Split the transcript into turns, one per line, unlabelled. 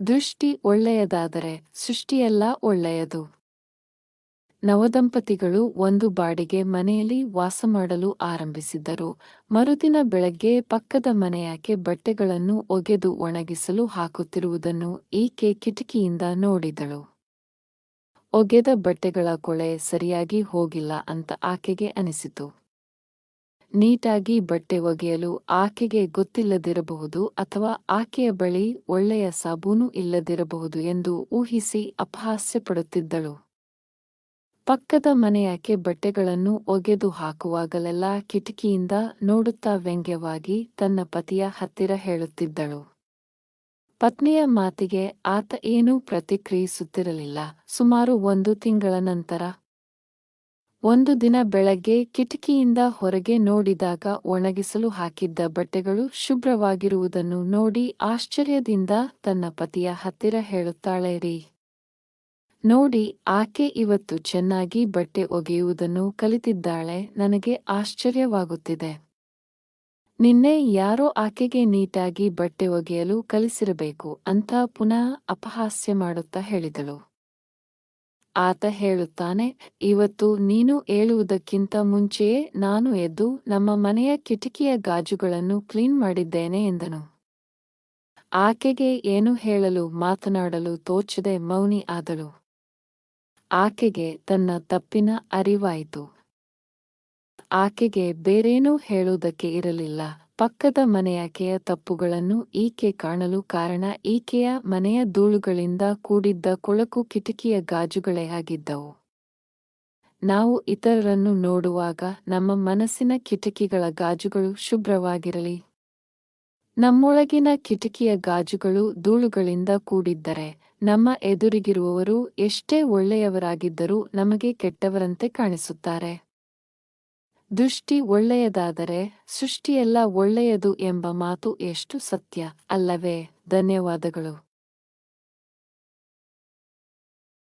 ದೃಷ್ಟಿ ಒಳ್ಳೆಯದಾದರೆ ಸೃಷ್ಟಿಯೆಲ್ಲ ಒಳ್ಳೆಯದು. ನವದಂಪತಿಗಳು ಒಂದು ಬಾಡಿಗೆ ಮನೆಯಲ್ಲಿ ವಾಸ ಮಾಡಲು ಆರಂಭಿಸಿದ್ದರು. ಮರುದಿನ ಬೆಳಗ್ಗೆ ಪಕ್ಕದ ಮನೆಯಾಕೆ ಬಟ್ಟೆಗಳನ್ನು ಒಗೆದು ಒಣಗಿಸಲು ಹಾಕುತ್ತಿರುವುದನ್ನು ಈಕೆ ಕಿಟಕಿಯಿಂದ ನೋಡಿದಳು. ಒಗೆದ ಬಟ್ಟೆಗಳ ಕೊಳೆ ಸರಿಯಾಗಿ ಹೋಗಿಲ್ಲ ಅಂತ ಆಕೆಗೆ ಅನಿಸಿತು. ನೀಟಾಗಿ ಬಟ್ಟೆ ಒಗೆಯಲು ಆಕೆಗೆ ಗೊತ್ತಿಲ್ಲದಿರಬಹುದು ಅಥವಾ ಆಕೆಯ ಬಳಿ ಒಳ್ಳೆಯ ಸಾಬೂನು ಇಲ್ಲದಿರಬಹುದು ಎಂದು ಊಹಿಸಿ ಅಪಹಾಸ್ಯಪಡುತ್ತಿದ್ದಳು. ಪಕ್ಕದ ಮನೆಯಾಕೆ ಬಟ್ಟೆಗಳನ್ನು ಒಗೆದು ಹಾಕುವಾಗಲೆಲ್ಲ ಕಿಟಕಿಯಿಂದ ನೋಡುತ್ತಾ ವ್ಯಂಗ್ಯವಾಗಿ ತನ್ನ ಪತಿಯ ಹತ್ತಿರ ಹೇಳುತ್ತಿದ್ದಳು. ಪತ್ನಿಯ ಮಾತಿಗೆ ಆತ ಏನೂ ಪ್ರತಿಕ್ರಿಯಿಸುತ್ತಿರಲಿಲ್ಲ. ಸುಮಾರು ಒಂದು ತಿಂಗಳ ನಂತರ ಒಂದು ದಿನ ಬೆಳಗ್ಗೆ ಕಿಟಕಿಯಿಂದ ಹೊರಗೆ ನೋಡಿದಾಗ ಒಣಗಿಸಲು ಹಾಕಿದ್ದ ಬಟ್ಟೆಗಳು ಶುಭ್ರವಾಗಿರುವುದನ್ನು ನೋಡಿ ಆಶ್ಚರ್ಯದಿಂದ ತನ್ನ ಪತಿಯ ಹತ್ತಿರ ಹೇಳುತ್ತಾಳೆ, ರೀ. ನೋಡಿ, ಆಕೆ ಇವತ್ತು ಚೆನ್ನಾಗಿ ಬಟ್ಟೆ ಒಗೆಯುವುದನ್ನು ಕಲಿತಿದ್ದಾಳೆ, ನನಗೆ ಆಶ್ಚರ್ಯವಾಗುತ್ತಿದೆ. ನಿನ್ನೆ ಯಾರೋ ಆಕೆಗೆ ನೀಟಾಗಿ ಬಟ್ಟೆ ಒಗೆಯಲು ಕಲಿಸಿರಬೇಕು ಅಂತ ಪುನಃ ಅಪಹಾಸ್ಯ ಮಾಡುತ್ತಾ ಹೇಳಿದಳು. ಆತ ಹೇಳುತ್ತಾನೆ, ಇವತ್ತು ನೀನು ಏಳುವುದಕ್ಕಿಂತ ಮುಂಚೆಯೇ ನಾನು ಎದ್ದು ನಮ್ಮ ಮನೆಯ ಕಿಟಕಿಯ ಗಾಜುಗಳನ್ನು ಕ್ಲೀನ್ ಮಾಡಿದ್ದೇನೆ, ಎಂದನು. ಆಕೆಗೆ ಏನು ಹೇಳಲು ಮಾತನಾಡಲು ತೋಚದೆ ಮೌನಿ ಆದಳು. ಆಕೆಗೆ ತನ್ನ ತಪ್ಪಿನ ಅರಿವಾಯಿತು. ಆಕೆಗೆ ಬೇರೇನೂ ಹೇಳುವುದಕ್ಕೆ ಇರಲಿಲ್ಲ. ಪಕ್ಕದ ಮನೆಯಾಕೆಯ ತಪ್ಪುಗಳನ್ನು ಈಕೆ ಕಾಣಲು ಕಾರಣ ಈಕೆಯ ಮನೆಯ ಧೂಳುಗಳಿಂದ ಕೂಡಿದ್ದ ಕೊಳಕು ಕಿಟಕಿಯ ಗಾಜುಗಳೇ ಆಗಿದ್ದವು. ನಾವು ಇತರರನ್ನು ನೋಡುವಾಗ ನಮ್ಮ ಮನಸ್ಸಿನ ಕಿಟಕಿಗಳ ಗಾಜುಗಳು ಶುಭ್ರವಾಗಿರಲಿ. ನಮ್ಮೊಳಗಿನ ಕಿಟಕಿಯ ಗಾಜುಗಳು ಧೂಳುಗಳಿಂದ ಕೂಡಿದ್ದರೆ ನಮ್ಮ ಎದುರಿಗಿರುವವರು ಎಷ್ಟೇ ಒಳ್ಳೆಯವರಾಗಿದ್ದರೂ ನಮಗೆ ಕೆಟ್ಟವರಂತೆ ಕಾಣಿಸುತ್ತಾರೆ. ದೃಷ್ಟಿ ಒಳ್ಳೆಯದಾದರೆ ಸೃಷ್ಟಿಯೆಲ್ಲ ಒಳ್ಳೆಯದು ಎಂಬ ಮಾತು ಎಷ್ಟು ಸತ್ಯ? ಅಲ್ಲವೇ? ಧನ್ಯವಾದಗಳು.